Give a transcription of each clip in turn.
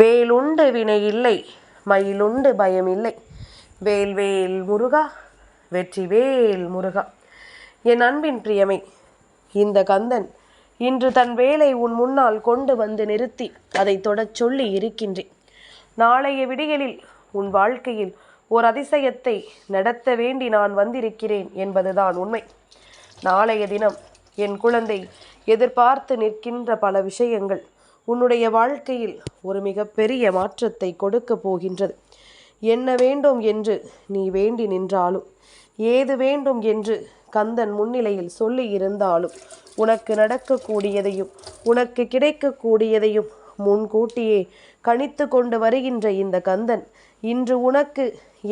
வேலுண்டு வினை இல்லை மயிலுண்டு பயம் இல்லை. வேல் வேல் முருகா வெற்றி வேல் முருகா. என் அன்பின் பிரியமை இந்த கந்தன் இன்று தன் வேலை உன் முன்னால் கொண்டு வந்து நிறுத்தி அதை தொடச் சொல்லி இருக்கின்றேன். நாளைய விடியலில் உன் வாழ்க்கையில் ஓர் அதிசயத்தை நடத்த வேண்டி நான் வந்திருக்கிறேன் என்பதுதான் உண்மை. நாளைய தினம் என் குழந்தை எதிர்பார்த்து நிற்கின்ற பல விஷயங்கள் உன்னுடைய வாழ்க்கையில் ஒரு மிகப்பெரிய மாற்றத்தை கொடுக்க போகின்றது. என்ன வேண்டும் என்று நீ வேண்டி நின்றாலும் ஏது வேண்டும் என்று கந்தன் முன்னிலையில் சொல்லி இருந்தாலும் உனக்கு நடக்கக்கூடியதையும் உனக்கு கிடைக்கக்கூடியதையும் முன்கூட்டியே கணித்து கொண்டு வருகின்ற இந்த கந்தன் இன்று உனக்கு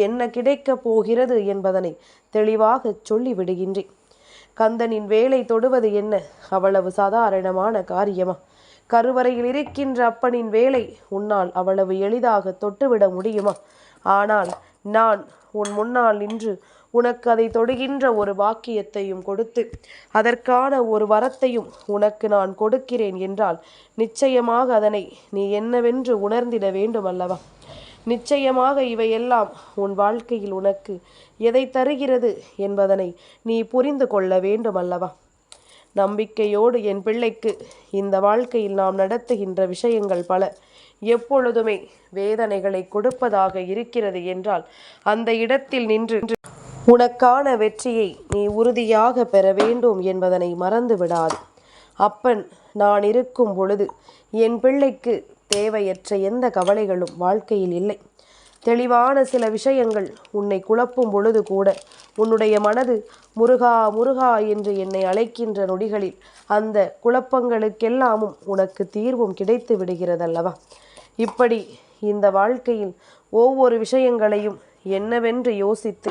என்ன கிடைக்கப் போகிறது என்பதனை தெளிவாக சொல்லிவிடுகின்றேன். கந்தனின் வேலை தொடுவது என்ன? அவ்வளவு சாதாரணமான காரியமா? கருவறையில் இருக்கின்ற அப்பனின் வேலை உன்னால் அவ்வளவு எளிதாக தொட்டுவிட முடியுமா? ஆனால் நான் உன் முன்னால் நின்று உனக்கு அதை தொடுகின்ற ஒரு வாக்கியத்தையும் கொடுத்து அதற்கான ஒரு வரத்தையும் உனக்கு நான் கொடுக்கிறேன் என்றால் நிச்சயமாக அதனை நீ என்னவென்று உணர்ந்திட வேண்டும் அல்லவா நிச்சயமாக இவையெல்லாம் உன் வாழ்க்கையில் உனக்கு எதை தருகிறது என்பதனை நீ புரிந்து கொள்ள வேண்டும் அல்லவா நம்பிக்கையோடு என் பிள்ளைக்கு இந்த வாழ்க்கையில் நாம் நடத்துகின்ற விஷயங்கள் பல. எப்பொழுதுமே வேதனைகளை கொடுப்பதாக இருக்கிறது என்றால் அந்த இடத்தில் நின்று உனக்கான வெற்றியை நீ உறுதியாக பெற வேண்டும் என்பதனை மறந்து விடாது அப்பன் நான் இருக்கும் பொழுது என் பிள்ளைக்கு தேவையற்ற எந்த கவலைகளும் வாழ்க்கையில் இல்லை. தெளிவான சில விஷயங்கள் உன்னை குழப்பும் பொழுது கூட உன்னுடைய மனது முருகா முருகா என்று என்னை அழைக்கின்ற நொடிகளில் அந்த குழப்பங்களுக்கெல்லாமும் உனக்கு தீர்வும் கிடைத்து விடுகிறதல்லவா? இப்படி இந்த வாழ்க்கையில் ஒவ்வொரு விஷயங்களையும் என்னவென்று யோசித்து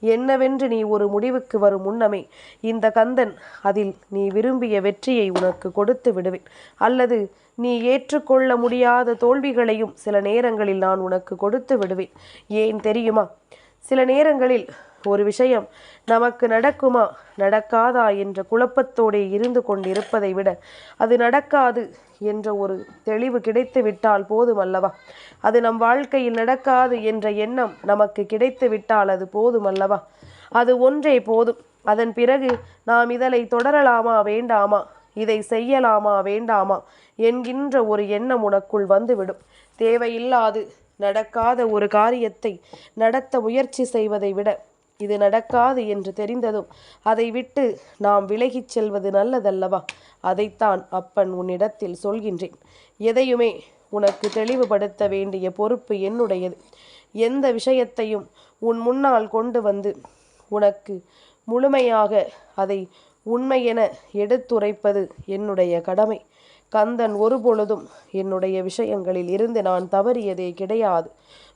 என்னவென்று நீ ஒரு முடிவுக்கு வரும் முன்னமே இந்த கந்தன் அதில் நீ விரும்பிய வெற்றியை உனக்கு கொடுத்து விடுவேன். அல்லது நீ ஏற்றுக்கொள்ள முடியாத தோல்விகளையும் சில நேரங்களில் நான் உனக்கு கொடுத்து விடுவேன். ஏன் தெரியுமா? சில நேரங்களில் ஒரு விஷயம் நமக்கு நடக்குமா? நடக்காதா என்ற குழப்பத்தோடே இருந்து கொண்டிருப்பதை விட அது நடக்காது என்ற ஒரு தெளிவு கிடைத்து விட்டால் போதும் அல்லவா? அது நம் வாழ்க்கையில் நடக்காது என்ற எண்ணம் நமக்கு கிடைத்து விட்டால் அது போதும் அல்லவா? அது ஒன்றே போதும். அதன் பிறகு நாம் இதனை தொடரலாமா வேண்டாமா? இதை செய்யலாமா வேண்டாமா? என்கின்ற ஒரு எண்ணம் உனக்குள் வந்துவிடும். தேவையில்லாது நடக்காத ஒரு காரியத்தை நடத்த முயற்சி செய்வதை விட இது நடக்காது என்று தெரிந்ததும் அதை விட்டு நாம் விலகிச் செல்வது நல்லதல்லவா? அதைத்தான் அப்பன் உன்னிடத்தில் சொல்கின்றேன். எதையுமே உனக்கு தெளிவுபடுத்த வேண்டிய பொறுப்பு என்னுடையது. எந்த விஷயத்தையும் உன் முன்னால் கொண்டு வந்து உனக்கு முழுமையாக அதை உண்மையென எடுத்துரைப்பது என்னுடைய கடமை. கந்தன் ஒருபொழுதும் என்னுடைய விஷயங்களில் இருந்து நான் தவறியதே கிடையாது.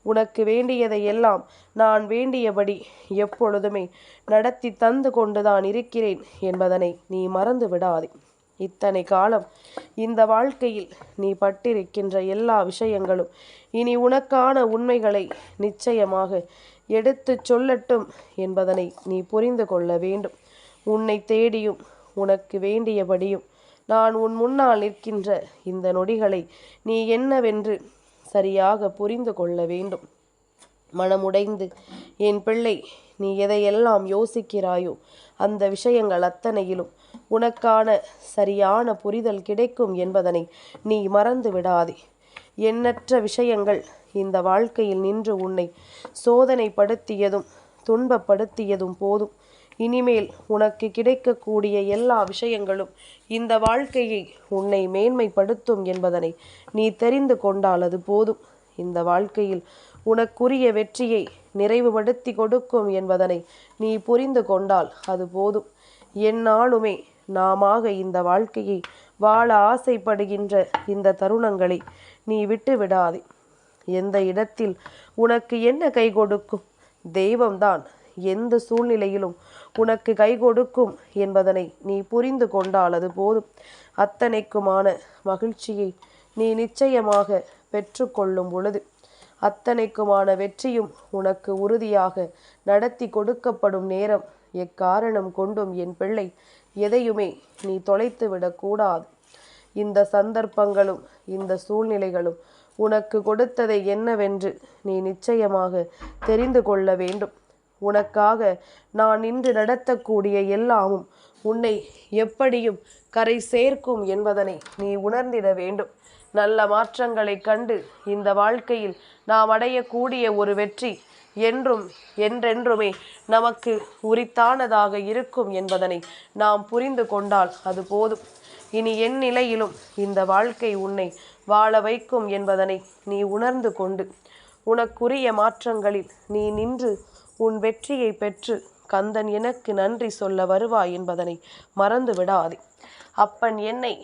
உனக்கு வேண்டியதை எல்லாம் நான் வேண்டியபடி எப்பொழுதுமே நடத்தி தந்து கொண்டுதான் இருக்கிறேன் என்பதனை நீ மறந்து விடாதே இத்தனை காலம் இந்த வாழ்க்கையில் நீ பட்டிருக்கின்ற எல்லா விஷயங்களும் இனி உனக்கான உண்மைகளை நிச்சயமாக எடுத்து சொல்லட்டும் என்பதனை நீ புரிந்து கொள்ள வேண்டும். உன்னை தேடியும் உனக்கு வேண்டியபடியும் நான் உன் முன்னால் நிற்கின்ற இந்த நொடிகளை நீ என்னவென்று சரியாக புரிந்து கொள்ள வேண்டும். மனமுடைந்து என் பிள்ளை நீ எதையெல்லாம் யோசிக்கிறாயோ அந்த விஷயங்கள் அத்தனையிலும் உனக்கான சரியான புரிதல் கிடைக்கும் என்பதனை நீ மறந்து விடாதே. எண்ணற்ற விஷயங்கள் இந்த வாழ்க்கையில் நின்று உன்னை சோதனைப்படுத்தியதும் துன்பப்படுத்தியதும் போதும். இனிமேல் உனக்கு கிடைக்கக்கூடிய எல்லா விஷயங்களும் இந்த வாழ்க்கையை உன்னை மேன்மைப்படுத்தும் என்பதனை நீ தெரிந்து கொண்டால் அது போதும். இந்த வாழ்க்கையில் உனக்குரிய வெற்றியை நிறைவுபடுத்தி கொடுக்கும் என்பதனை நீ புரிந்து கொண்டால் அது போதும். என்னாலுமே நாமாக இந்த வாழ்க்கையை வாழ ஆசைப்படுகின்ற இந்த தருணங்களை நீ விட்டு விடாதே எந்த இடத்தில் உனக்கு என்ன கை கொடுக்கும்? தெய்வம்தான். எந்த சூழ்நிலையிலும் உனக்கு கை கொடுக்கும் என்பதனை நீ புரிந்து கொண்டால் அது போதும். அத்தனைக்குமான மகிழ்ச்சியை நீ நிச்சயமாக பெற்றுக்கொள்ளும் பொழுது அத்தனைக்குமான வெற்றியும் உனக்கு உறுதியாக நடத்தி கொடுக்கப்படும் நேரம் எக்காரணம் கொண்டும் என் பிள்ளை எதையுமே நீ தொலைத்து விடக்கூடாது இந்த சந்தர்ப்பங்களும் இந்த சூழ்நிலைகளும் உனக்கு கொடுத்ததை என்னவென்று நீ நிச்சயமாக தெரிந்து கொள்ள வேண்டும். உனக்காக நான் இன்று நடத்தக்கூடிய எல்லாமும் உன்னை எப்படியும் கரை சேர்க்கும் என்பதனை நீ உணர்ந்திட வேண்டும். நல்ல மாற்றங்களை கண்டு இந்த வாழ்க்கையில் நாம் அடையக்கூடிய ஒரு வெற்றி என்றும் என்றென்றுமே நமக்கு உரித்தானதாக இருக்கும் என்பதனை நாம் புரிந்து கொண்டால் அது போதும். இனி என் நிலையிலும் இந்த வாழ்க்கை உன்னை வாழ வைக்கும் என்பதனை நீ உணர்ந்து கொண்டு உனக்குரிய மாற்றங்களில் நீ நின்று உன் வெற்றியை பெற்று கந்தன் எனக்கு நன்றி சொல்ல வருவாய் என்பதனை மறந்து விடாதே அப்பன் என்னை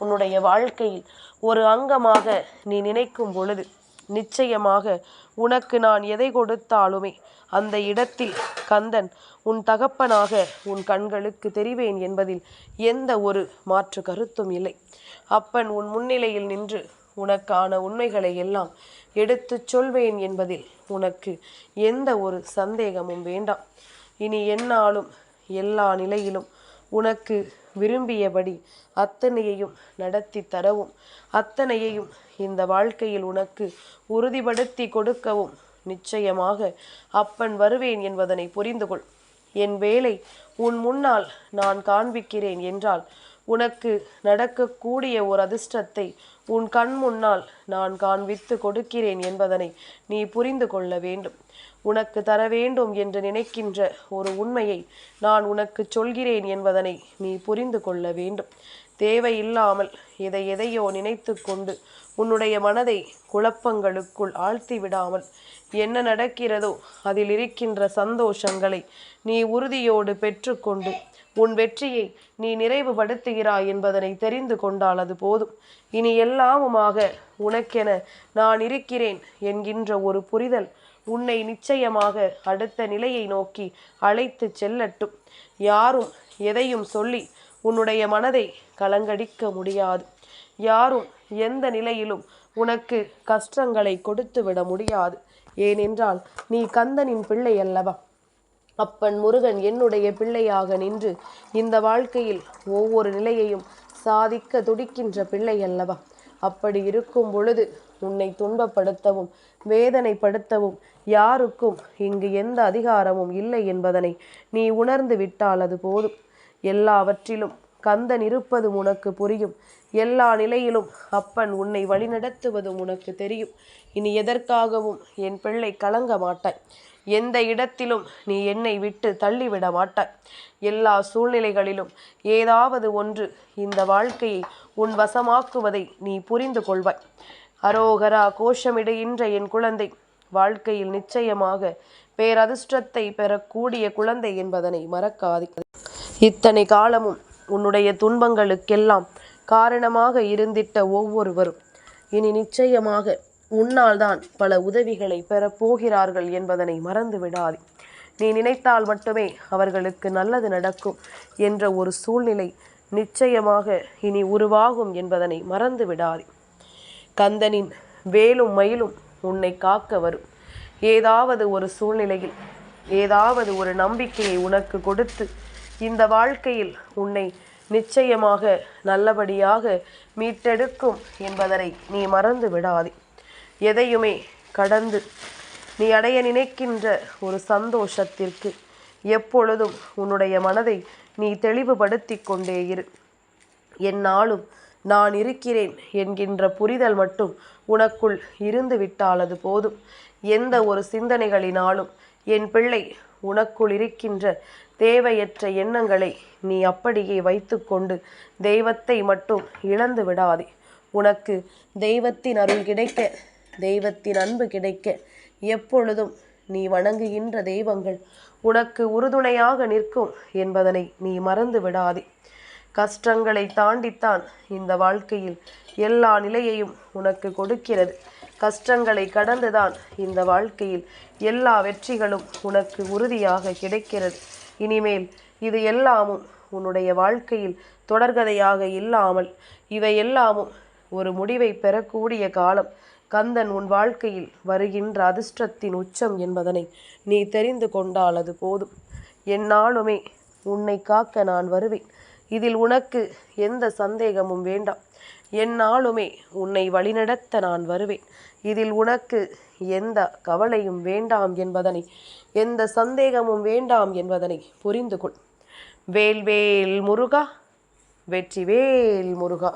உன்னுடைய வாழ்க்கையில் ஒரு அங்கமாக நீ நினைக்கும் பொழுது நிச்சயமாக உனக்கு நான் எதை கொடுத்தாலுமே அந்த இடத்தில் கந்தன் உன் தகப்பனாக உன் கண்களுக்கு தெரிவேன் என்பதில் எந்த ஒரு மாற்று கருத்தும் இல்லை. அப்பன் உன் முன்னிலையில் நின்று உனக்கான உண்மைகளை எல்லாம் எடுத்துச் சொல்வேன் என்பதில் உனக்கு எந்த ஒரு சந்தேகமும் வேண்டாம். இனி என்னாலும் எல்லா நிலையிலும் உனக்கு விரும்பியபடி அத்தனையையும் நடத்தி தரவும் அத்தனையையும் இந்த வாழ்க்கையில் உனக்கு உறுதிப்படுத்தி கொடுக்கவும் நிச்சயமாக அப்பன் வருவேன் என்பதனை புரிந்து கொள் என் வேலை உன் முன்னால் நான் காண்பிக்கிறேன் என்றால் உனக்கு நடக்கக்கூடிய ஒரு அதிர்ஷ்டத்தை உன் கண் முன்னால் நான் காண்பித்து கொடுக்கிறேன் என்பதனை நீ புரிந்து கொள்ள வேண்டும். உனக்கு தர வேண்டும் என்று நினைக்கின்ற ஒரு உண்மையை நான் உனக்கு சொல்கிறேன் என்பதனை நீ புரிந்து கொள்ள வேண்டும். தேவையில்லாமல் எதை எதையோ நினைத்து கொண்டு உன்னுடைய மனதை குழப்பங்களுக்குள் ஆழ்த்தி விடாமல் என்ன நடக்கிறதோ அதில் இருக்கின்ற சந்தோஷங்களை நீ உறுதியோடு பெற்றுக்கொண்டு உன் வெற்றியை நீ நிறைவுபடுத்துகிறாய் என்பதனை தெரிந்து கொண்டால் அது போதும். இனி எல்லாமுமாக உனக்கென நான் இருக்கிறேன் என்கின்ற ஒரு புரிதல் உன்னை நிச்சயமாக அடுத்த நிலையை நோக்கி அழைத்து செல்லட்டும். யாரும் எதையும் சொல்லி உன்னுடைய மனதை கலங்கடிக்க முடியாது. யாரும் எந்த நிலையிலும் உனக்கு கஷ்டங்களை கொடுத்து விட முடியாது. ஏனென்றால் நீ கந்தனின் பிள்ளை அல்லவா? அப்பன் முருகன் என்னுடைய பிள்ளையாக நின்று இந்த வாழ்க்கையில் ஒவ்வொரு நிலையையும் சாதிக்க துடிக்கின்ற பிள்ளை அல்லவா அப்படி இருக்கும் பொழுது உன்னை துன்பப்படுத்தவும் வேதனைப்படுத்தவும் யாருக்கும் இங்கு எந்த அதிகாரமும் இல்லை என்பதனை நீ உணர்ந்து விட்டால் அது போதும். எல்லாவற்றிலும் கந்தன் இருப்பதும் உனக்கு புரியும். எல்லா நிலையிலும் அப்பன் உன்னை வழிநடத்துவதும் உனக்கு தெரியும். இனி எதற்காகவும் என் பிள்ளை கலங்க மாட்டாய். எந்த இடத்திலும் நீ என்னை விட்டு தள்ளிவிட மாட்டாய். எல்லா சூழ்நிலைகளிலும் ஏதாவது ஒன்று இந்த வாழ்க்கையை உன் வசமாக்குவதை நீ புரிந்து கொள்வாய். அரோகரா கோஷமிடுகின்ற என் குழந்தை. வாழ்க்கையில் நிச்சயமாக பேரதிர்ஷ்டத்தை பெறக்கூடிய குழந்தை என்பதனை மறக்காதே. இத்தனை காலமும் உன்னுடைய துன்பங்களுக்கெல்லாம் காரணமாக இருந்திட்ட ஒவ்வொருவரும். இனி நிச்சயமாக உன்னால் தான் பல உதவிகளை பெறப்போகிறார்கள் என்பதனை மறந்து விடாது நீ நினைத்தால் மட்டுமே அவர்களுக்கு நல்லது நடக்கும் என்ற ஒரு சூழ்நிலை நிச்சயமாக இனி உருவாகும் என்பதனை மறந்து விடாது கந்தனின் வேலும் மயிலும் உன்னை காக்க வரும். ஏதாவது ஒரு சூழ்நிலையில் ஏதாவது ஒரு நம்பிக்கையை உனக்கு கொடுத்து இந்த வாழ்க்கையில் உன்னை நிச்சயமாக நல்லபடியாக மீட்டெடுக்கும் என்பதனை நீ மறந்து விடாதே. எதையுமே கடந்து நீ அடைய நினைக்கின்ற ஒரு சந்தோஷத்திற்கு எப்பொழுதும் உன்னுடைய மனதை நீ தெளிவுபடுத்தி கொண்டே இரு. என்னாலும் நான் இருக்கிறேன் என்கின்ற புரிதல் மட்டும் உனக்குள் இருந்து விட்டாலது போதும். எந்த ஒரு சிந்தனைகளினாலும் என் பிள்ளை உனக்குள் இருக்கின்ற தேவையற்ற எண்ணங்களை நீ அப்படியே வைத்துக்கொண்டு தெய்வத்தை மட்டும் இழந்து விடாதே. உனக்கு தெய்வத்தின் அருள் கிடைக்க தெய்வத்தின் அன்பு கிடைக்க எப்பொழுதும் நீ வணங்குகின்ற தெய்வங்கள் உனக்கு உறுதுணையாக நிற்கும் என்பதனை நீ மறந்து விடாதே. கஷ்டங்களை தாண்டித்தான் இந்த வாழ்க்கையில் எல்லா நிலையையும் உனக்கு கொடுக்கிறது. கஷ்டங்களை கடந்துதான் இந்த வாழ்க்கையில் எல்லா வெற்றிகளும் உனக்கு உறுதியாக கிடைக்கிறது. இனிமேல் இது எல்லாமும் உன்னுடைய வாழ்க்கையில் தொடர்கதையாக இல்லாமல் இவை எல்லாமும் ஒரு முடிவை பெறக்கூடிய காலம். கந்தன் உன் வாழ்க்கையில் வருகின்ற அதிர்ஷ்டத்தின் உச்சம் என்பதனை நீ தெரிந்து கொண்டால் அது போதும். என்னாலுமே உன்னை காக்க நான் வருவேன். இதில் உனக்கு எந்த சந்தேகமும் வேண்டாம். என்னாலுமே உன்னை வழிநடத்த நான் வருவேன். இதில் உனக்கு எந்த கவலையும் வேண்டாம் என்பதனை எந்த சந்தேகமும் வேண்டாம் என்பதனை புரிந்து கொள் வேல்வேல் முருகா வெற்றி வேல் முருகா.